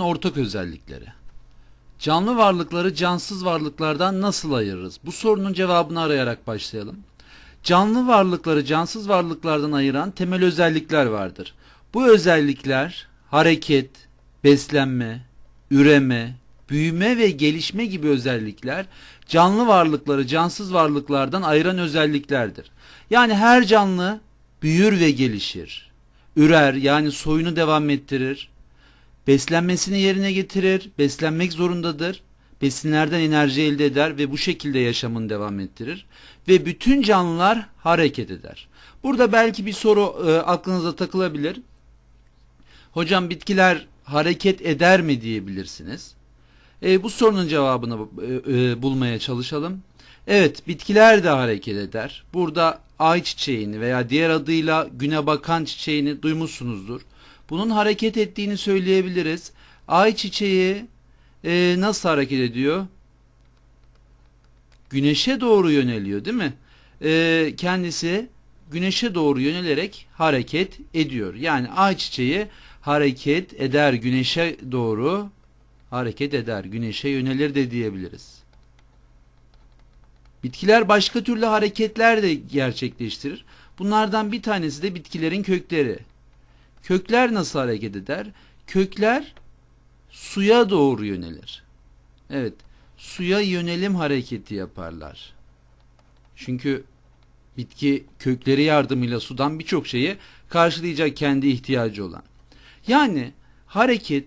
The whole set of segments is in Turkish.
ortak özellikleri. Canlı varlıkları cansız varlıklardan nasıl ayırırız? Bu sorunun cevabını arayarak başlayalım. Canlı varlıkları cansız varlıklardan ayıran temel özellikler vardır. Bu özellikler hareket, beslenme, üreme, büyüme ve gelişme gibi özellikler canlı varlıkları cansız varlıklardan ayıran özelliklerdir. Yani her canlı büyür ve gelişir. Ürer yani soyunu devam ettirir. Beslenmesini yerine getirir, beslenmek zorundadır. Besinlerden enerji elde eder ve bu şekilde yaşamını devam ettirir. Ve bütün canlılar hareket eder. Burada belki bir soru e, aklınıza takılabilir. Hocam bitkiler hareket eder mi diyebilirsiniz. E, bu sorunun cevabını e, e, bulmaya çalışalım. Evet, bitkiler de hareket eder. Burada ay çiçeğini veya diğer adıyla güne bakan çiçeğini duymuşsunuzdur. Bunun hareket ettiğini söyleyebiliriz. Ay çiçeği e, nasıl hareket ediyor? Güneşe doğru yöneliyor değil mi? E, kendisi güneşe doğru yönelerek hareket ediyor. Yani ay çiçeği hareket eder güneşe doğru hareket eder. Güneşe yönelir de diyebiliriz. Bitkiler başka türlü hareketler de gerçekleştirir. Bunlardan bir tanesi de bitkilerin kökleri. Kökler nasıl hareket eder? Kökler suya doğru yönelir. Evet, suya yönelim hareketi yaparlar. Çünkü bitki kökleri yardımıyla sudan birçok şeyi karşılayacak kendi ihtiyacı olan. Yani hareket,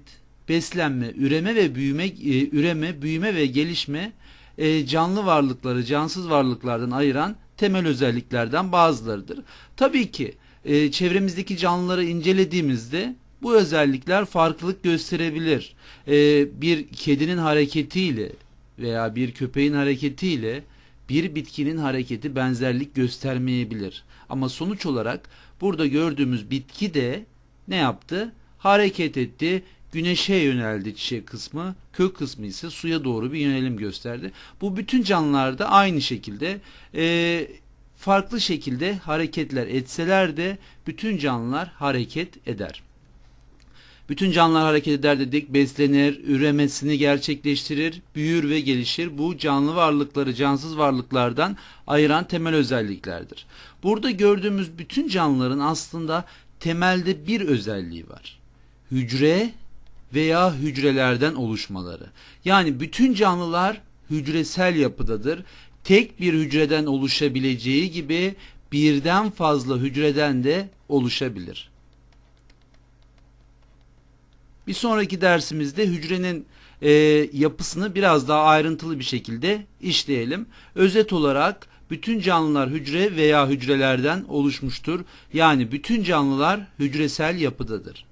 beslenme, üreme ve büyüme, e, üreme, büyüme ve gelişme e, canlı varlıkları cansız varlıklardan ayıran temel özelliklerden bazılarıdır. Tabii ki e, çevremizdeki canlıları incelediğimizde bu özellikler farklılık gösterebilir. E, bir kedinin hareketiyle veya bir köpeğin hareketiyle bir bitkinin hareketi benzerlik göstermeyebilir. Ama sonuç olarak burada gördüğümüz bitki de ne yaptı? Hareket etti, güneşe yöneldi çiçek kısmı, kök kısmı ise suya doğru bir yönelim gösterdi. Bu bütün canlılarda aynı şekilde e, farklı şekilde hareketler etseler de bütün canlılar hareket eder. Bütün canlılar hareket eder dedik, beslenir, üremesini gerçekleştirir, büyür ve gelişir. Bu canlı varlıkları cansız varlıklardan ayıran temel özelliklerdir. Burada gördüğümüz bütün canlıların aslında temelde bir özelliği var. Hücre veya hücrelerden oluşmaları. Yani bütün canlılar hücresel yapıdadır. Tek bir hücreden oluşabileceği gibi birden fazla hücreden de oluşabilir. Bir sonraki dersimizde hücrenin e, yapısını biraz daha ayrıntılı bir şekilde işleyelim. Özet olarak bütün canlılar hücre veya hücrelerden oluşmuştur. Yani bütün canlılar hücresel yapıdadır.